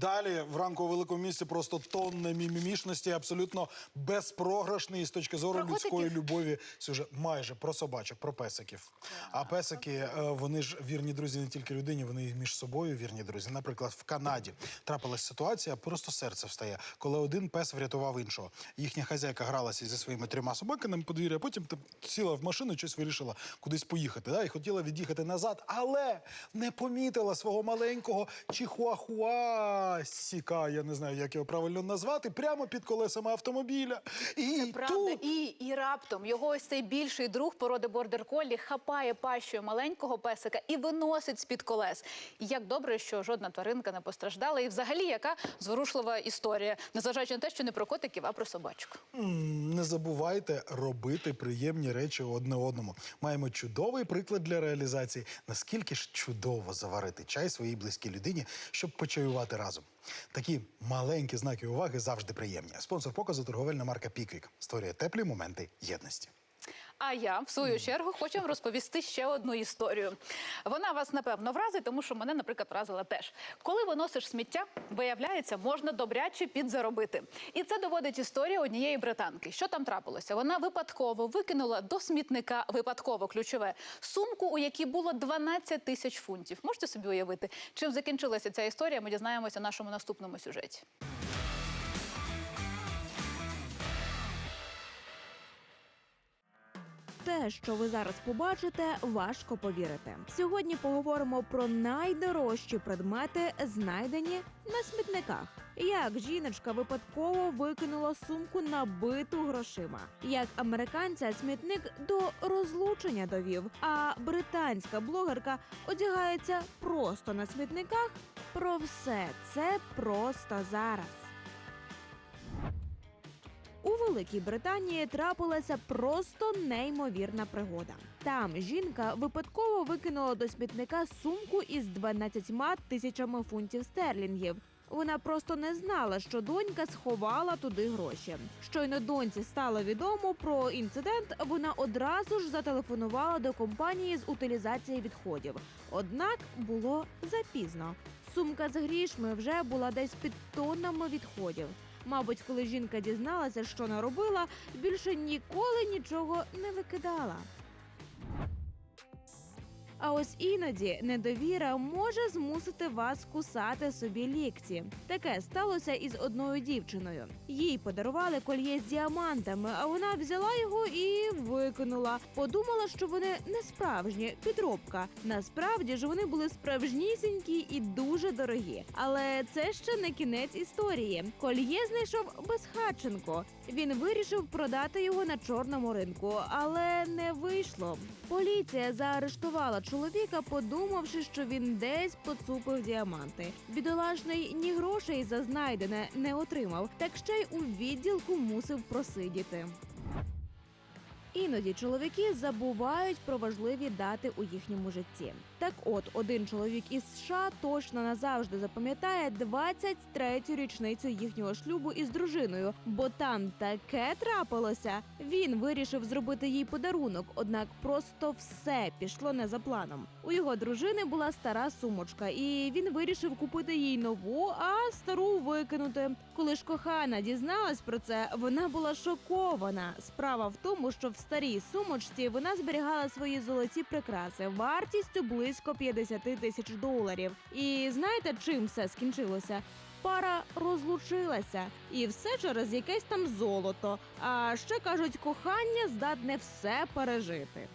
Далі в ранку великому місті просто тонна мімімішності, абсолютно безпрограшний з точки зору Про людської котиків? любові. Сюжет майже про собачок, про песиків. А песики, е, вони ж вірні друзі не тільки людині, вони і між собою вірні друзі. Наприклад, в Канаді трапилась ситуація, просто серце встає, коли один пес врятував іншого. Їхня хазяйка гралася зі своїми трьома собаками подвір'я, потім сіла в машину, щось вирішила кудись поїхати. Да? І хотіла від'їхати назад, але не помітила свого маленького чихуахуасіка, я не знаю, як його правильно назвати, прямо під колесами автомобіля. І Це правда. тут І, і раптом його ось цей більший друг породи бордер коллі хапає пащою маленького песика і виносить з-під колес. І як добре, що жодна тваринка не постраждала. І взагалі яка зворушлива історія, незважаючи на те, що не про котиків, а про собачку. Не забувайте робити приємні речі одне одному. Маємо чудовий приклад для реалізації. Наскільки ж чудово заварити чай своїй близькій людині, щоб почаювати разом. Такі маленькі знаки уваги завжди приємні. Спонсор показу торговельна марка Піквік створює теплі моменти єдності. А я, в свою чергу, хочу вам розповісти ще одну історію. Вона вас напевно вразить, тому що мене, наприклад, вразила теж. Коли виносиш сміття, виявляється, можна добряче підзаробити. І це доводить історія однієї британки. Що там трапилося? Вона випадково викинула до смітника випадково ключове сумку, у якій було 12 тисяч фунтів. Можете собі уявити, чим закінчилася ця історія? Ми дізнаємося в нашому наступному сюжеті. Те, що ви зараз побачите, важко повірити. Сьогодні поговоримо про найдорожчі предмети, знайдені на смітниках. Як жіночка випадково викинула сумку набиту грошима, як американця смітник до розлучення довів, а британська блогерка одягається просто на смітниках. Про все це просто зараз. Великій Британії трапилася просто неймовірна пригода. Там жінка випадково викинула до смітника сумку із 12 тисячами фунтів стерлінгів. Вона просто не знала, що донька сховала туди гроші. Щойно доньці стало відомо про інцидент. Вона одразу ж зателефонувала до компанії з утилізації відходів. Однак було запізно. Сумка з грішми вже була десь під тоннами відходів. Мабуть, коли жінка дізналася, що наробила, більше ніколи нічого не викидала. А ось іноді недовіра може змусити вас кусати собі лікті. Таке сталося із одною дівчиною. Їй подарували кольє з діамантами, а вона взяла його і викинула. Подумала, що вони не справжні, підробка. Насправді ж вони були справжнісінькі і дуже дорогі. Але це ще не кінець історії. Кольє знайшов безхатченко. Він вирішив продати його на чорному ринку, але не вийшло. Поліція заарештувала чоловіка, подумавши, що він десь поцупив діаманти. Бідолашний ні грошей за знайдене не отримав, так ще й у відділку мусив просидіти. Іноді чоловіки забувають про важливі дати у їхньому житті. Так, от один чоловік із США точно назавжди запам'ятає 23-ю річницю їхнього шлюбу із дружиною, бо там таке трапилося. Він вирішив зробити їй подарунок, однак просто все пішло не за планом. У його дружини була стара сумочка, і він вирішив купити їй нову, а стару викинути. Коли ж кохана дізналась про це, вона була шокована. Справа в тому, що в старій сумочці вона зберігала свої золоті прикраси вартістю близько 50 тисяч доларів. І знаєте, чим все скінчилося? Пара розлучилася, і все через якесь там золото. А ще кажуть, кохання здатне все пережити.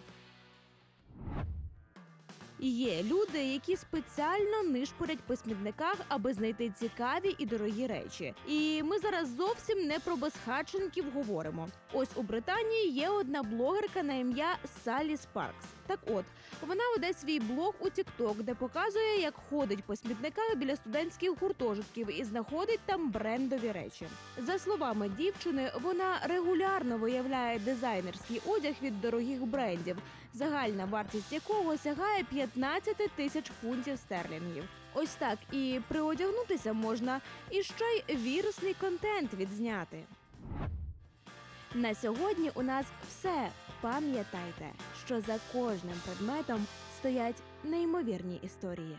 Є люди, які спеціально нишпорять по смітниках, аби знайти цікаві і дорогі речі. І ми зараз зовсім не про безхатченків говоримо. Ось у Британії є одна блогерка на ім'я Салі Спаркс. Так от вона веде свій блог у TikTok, де показує, як ходить по смітниках біля студентських гуртожитків і знаходить там брендові речі. За словами дівчини, вона регулярно виявляє дизайнерський одяг від дорогих брендів, загальна вартість якого сягає 15 тисяч фунтів стерлінгів. Ось так і приодягнутися можна, і ще й вірусний контент відзняти. На сьогодні у нас все. Пам'ятайте, що за кожним предметом стоять неймовірні історії.